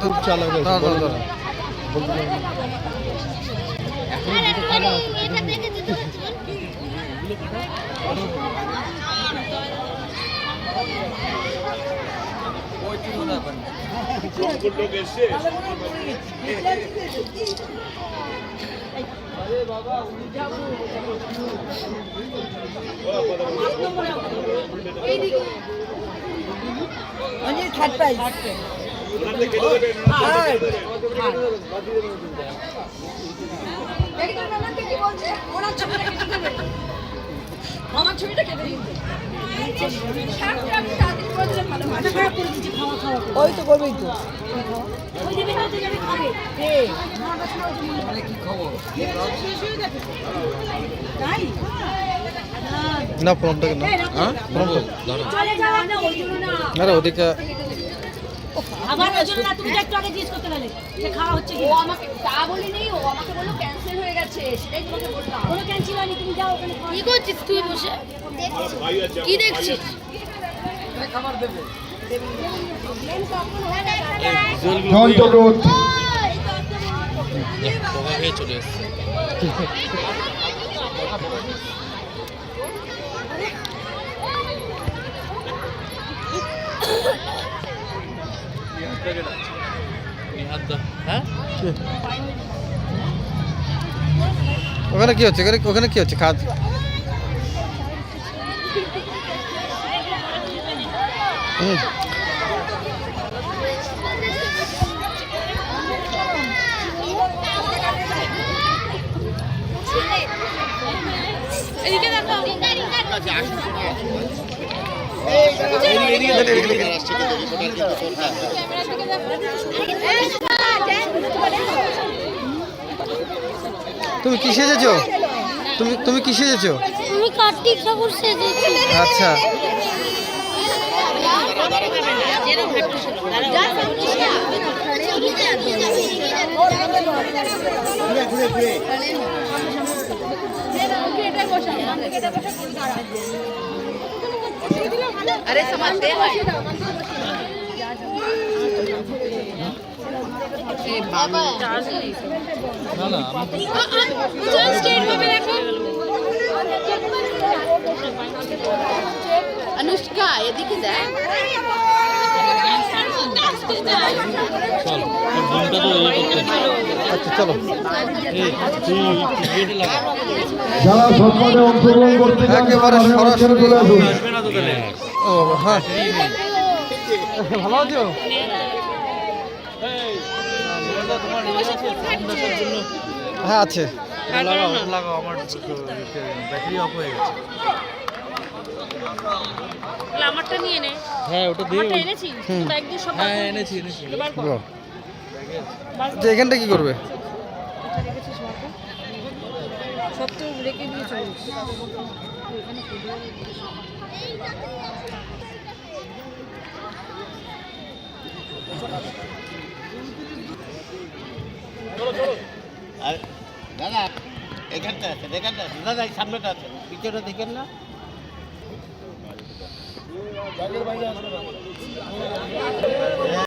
খুব চালাক আছে, দাঁড়া, বলো দাঁড়া, না। বলতে পারব না। থার্ড প্রাইজ আমার ছবিটা কেটে দিন ওই তো করবেই তো না। প্রণবটাকে না হ্যাঁ? প্রণব না ওদিকে আমার ওই জন্য না তুমি একটু আগে জিজ্ঞেস করতে গেলে যে খাওয়া হচ্ছে কি ও আমাকে তা বলিনি ও আমাকে বলল ক্যান্সেল হয়ে গেছে সেটাই তোমাকে বললাম। কোনো ক্যান্সেল হয়নি তুমি যাও ওখানে কি করছিস তুই বসে? কি দেখছিস? চলে এসছে হ্যাঁ? ওখানে কি হচ্ছে ওখানে ওখানে কি হচ্ছে কাজ হুম এদিকে দেখো তুমি কি সেজেছো তুমি তুমি কি সেজেছো আমি কার্তিক ঠাকুর সেজেছি আচ্ছা अरे समझते हैं बाबा না না আমি स्टेट में देखो अनुष्का এদিকে দেখ চল তোর বোনটা তো ইয়ে করতে আচ্ছা চলো এই তুই গেটে লাগা যারা সম্মানে অংশগ্রহণ করতে চান একেবারে তারা সরাসরি চলে আসুন আসবে না তো তাহলে ও হ্যাঁ ভালো আছো হ্যাঁ আছে। লাগাও লাগাও আমার ব্যাটারি অফ হয়ে গেছে। আমারটা নিয়ে নে। হ্যাঁ ওটা দিয়ে এনেছি সব হ্যাঁ এনেছি কর। এখানটা কি করবে? তো রেখে চলিস দাদা এখানটা আছে এখানটা আছে। দাদা এই সামনেটা আছে। পিছনে দেখেন না?